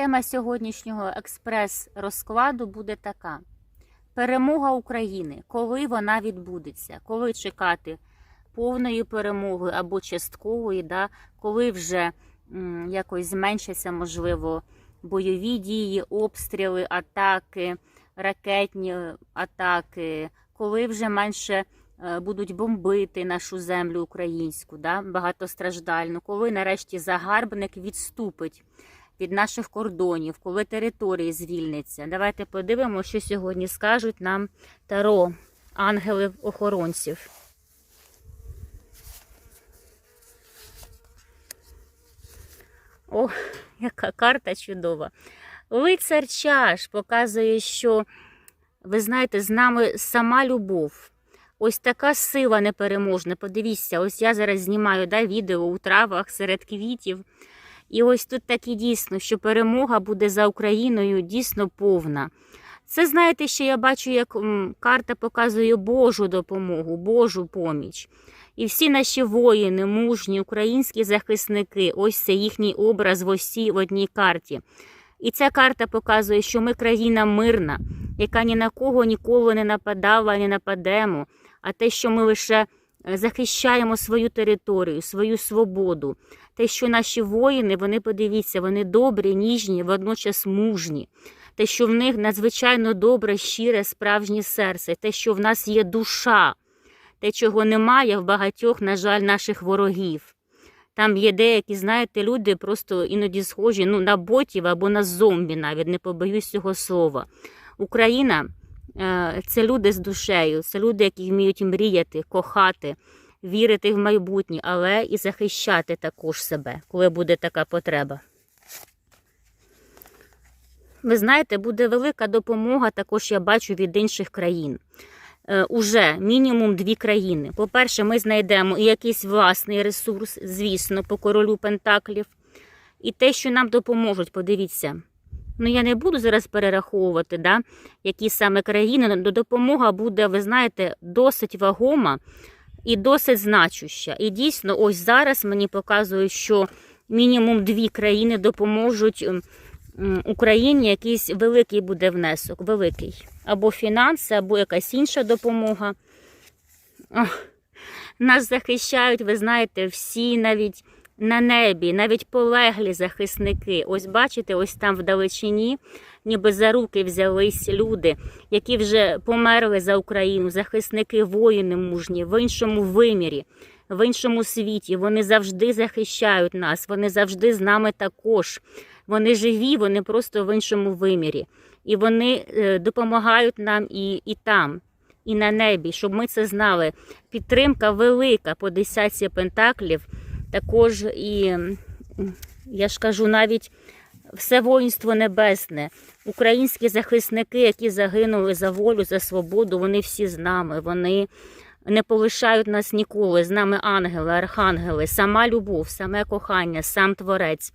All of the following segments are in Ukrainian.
Тема сьогоднішнього експрес-розкладу буде така: перемога України. Коли вона відбудеться? Коли чекати повної перемоги або часткової, да? коли вже м, якось зменшаться, можливо, бойові дії, обстріли, атаки, ракетні атаки, коли вже менше е, будуть бомбити нашу землю українську, да? багатостраждальну, коли нарешті загарбник відступить від наших кордонів, коли території звільняться. Давайте подивимося, що сьогодні скажуть нам таро ангелів-охоронців. О, яка карта чудова. Лицар чаш показує, що, ви знаєте, з нами сама любов. Ось така сила непереможна. Подивіться, ось я зараз знімаю да, відео у травах серед квітів. І ось тут так і дійсно, що перемога буде за Україною дійсно повна. Це, знаєте, ще я бачу, як карта показує Божу допомогу, Божу поміч. І всі наші воїни, мужні, українські захисники, ось це їхній образ в осі в одній карті. І ця карта показує, що ми країна мирна, яка ні на кого ніколи не нападала, не нападемо, а те, що ми лише захищаємо свою територію, свою свободу. Те, що наші воїни, вони подивіться, вони добрі, ніжні, водночас мужні. Те, що в них надзвичайно добре, щире, справжнє серце, те, що в нас є душа, те, чого немає в багатьох, на жаль, наших ворогів. Там є деякі, знаєте, люди просто іноді схожі ну, на ботів або на зомбі, навіть не побоюсь цього слова. Україна це люди з душею, це люди, які вміють мріяти, кохати, вірити в майбутнє, але і захищати також себе, коли буде така потреба. Ви знаєте, буде велика допомога, також я бачу від інших країн. Е, уже мінімум дві країни. По-перше, ми знайдемо і якийсь власний ресурс, звісно, по королю Пентаклів. І те, що нам допоможуть, подивіться. Ну, я не буду зараз перераховувати, да, які саме країни, але допомога буде, ви знаєте, досить вагома і досить значуща. І дійсно, ось зараз мені показують, що мінімум дві країни допоможуть м, м, Україні якийсь великий буде внесок, великий. Або фінанси, або якась інша допомога. Ох, нас захищають, ви знаєте, всі навіть на небі, навіть полеглі захисники. Ось бачите, ось там вдалечині, ніби за руки взялись люди, які вже померли за Україну, захисники, воїни мужні в іншому вимірі, в іншому світі. Вони завжди захищають нас, вони завжди з нами також. Вони живі, вони просто в іншому вимірі. І вони е, допомагають нам і, і там, і на небі, щоб ми це знали. Підтримка велика по десятці пентаклів. Також і, я ж кажу, навіть все воїнство небесне, українські захисники, які загинули за волю, за свободу, вони всі з нами. Вони не полишають нас ніколи. З нами ангели, архангели, сама любов, саме кохання, сам творець.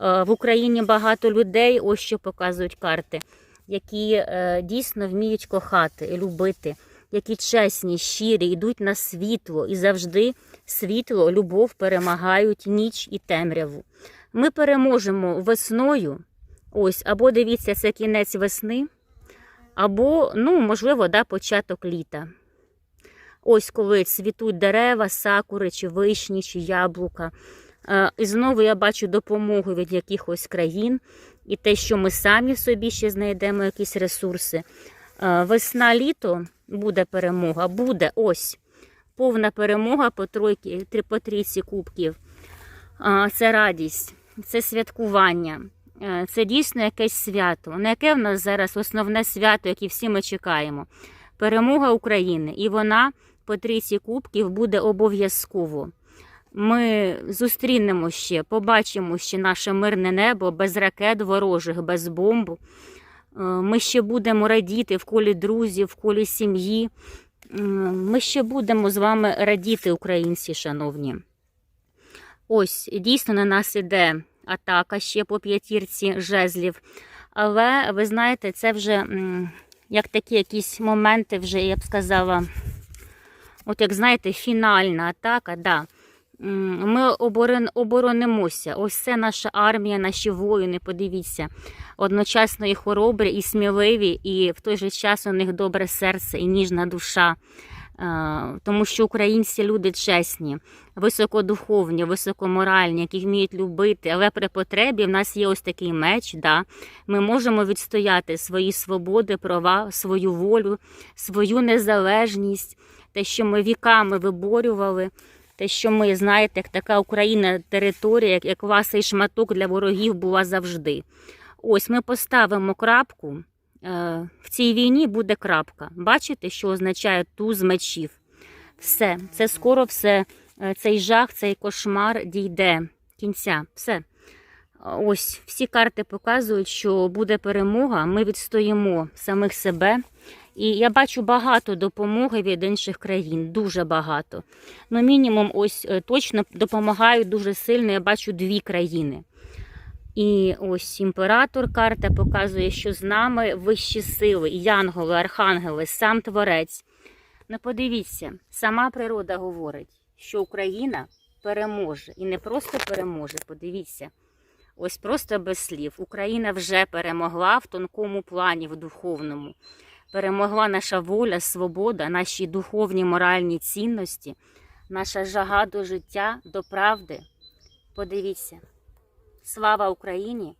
Е, В Україні багато людей, ось що показують карти, які е, дійсно вміють кохати і любити, які чесні, щирі, йдуть на світло і завжди світло, любов перемагають ніч і темряву. Ми переможемо весною. Ось, або дивіться, це кінець весни, або, ну, можливо, да, початок літа. Ось коли цвітуть дерева, сакури, чи вишні, чи яблука. Е, І знову я бачу допомогу від якихось країн, і те, що ми самі собі ще знайдемо якісь ресурси. Е, Весна, літо буде перемога, буде ось повна перемога по тройки, по трійці кубків. Це радість, це святкування, е, це дійсно якесь свято. Не яке в нас зараз основне свято, яке всі ми чекаємо. Перемога України. І вона по трійці кубків буде обов'язково. Ми зустрінемо ще, побачимо ще наше мирне небо без ракет ворожих, без бомб. Е, Ми ще будемо радіти в колі друзів, в колі сім'ї. Ми ще будемо з вами радіти, українці, шановні. Ось, дійсно, на нас іде атака ще по п'ятірці жезлів. Але ви знаєте, це вже як такі якісь моменти, вже, я б сказала, от як знаєте, фінальна атака, да. Ми оборонимося. Ось це наша армія, наші воїни. Подивіться, одночасно і хоробрі, і сміливі, і в той же час у них добре серце і ніжна душа. Е, Тому що українці люди чесні, високодуховні, високоморальні, які вміють любити. Але при потребі в нас є ось такий меч. Да? Ми можемо відстояти свої свободи, права, свою волю, свою незалежність, те, що ми віками виборювали. Те, що ми знаєте, як така Україна територія, як, як ласий шматок для ворогів була завжди. Ось ми поставимо крапку. Е, в цій війні буде крапка. Бачите, що означає туз мечів? Все, це скоро все, е, цей жах, цей кошмар дійде кінця. Все. Ось всі карти показують, що буде перемога. Ми відстоїмо самих себе. І я бачу багато допомоги від інших країн, дуже багато. Ну, мінімум, ось е, точно допомагають дуже сильно. Я бачу дві країни. І ось імператор карта показує, що з нами вищі сили, янголи, архангели, сам творець. Ну, подивіться, сама природа говорить, що Україна переможе. І не просто переможе, подивіться. Ось просто без слів. Україна вже перемогла в тонкому плані, в духовному. Перемогла наша воля, свобода, наші духовні моральні цінності, наша жага до життя, до правди. Подивіться. Слава Україні!